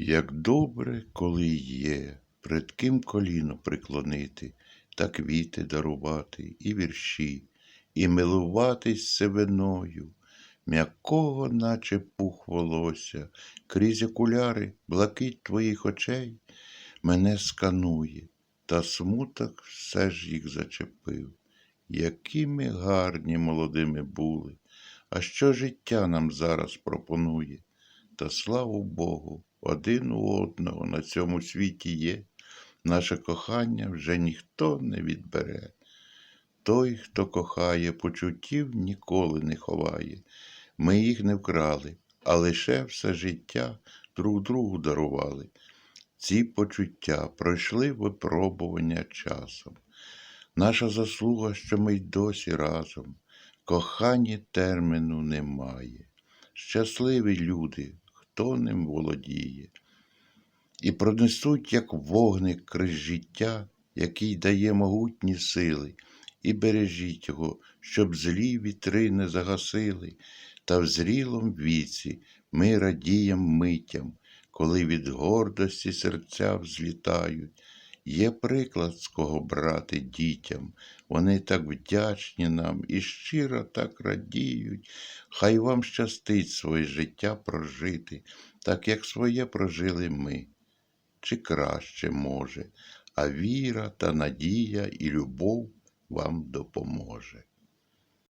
Як добре, коли є, пред ким коліно преклонити, та квіти дарувати, і вірші, і милуватись сивиною, м'якого, наче пух волосся, крізь окуляри, блакить твоїх очей, мене сканує, та смуток все ж їх зачепив. Які ми гарні молодими були, а що життя нам зараз пропонує? Та слава Богу, один у одного на цьому світі є, наше кохання вже ніхто не відбере. Той, хто кохає, почуттів ніколи не ховає. Ми їх не вкрали, а лише все життя друг другу дарували. Ці почуття пройшли випробування часом. Наша заслуга, що ми й досі разом, кохані терміну немає. Щасливі люди, хто ним володіє, і пронесуть, як вогник крізь життя, який дає могутні сили, і бережіть його, щоб злі вітри не загасили, та в зрілом віці ми радієм митям, коли від гордості серця взлітають. Є приклад, з кого брати дітям, вони так вдячні нам і щиро так радіють. Хай вам щастить своє життя прожити, так як своє прожили ми. Чи краще може, а віра та надія і любов вам допоможе.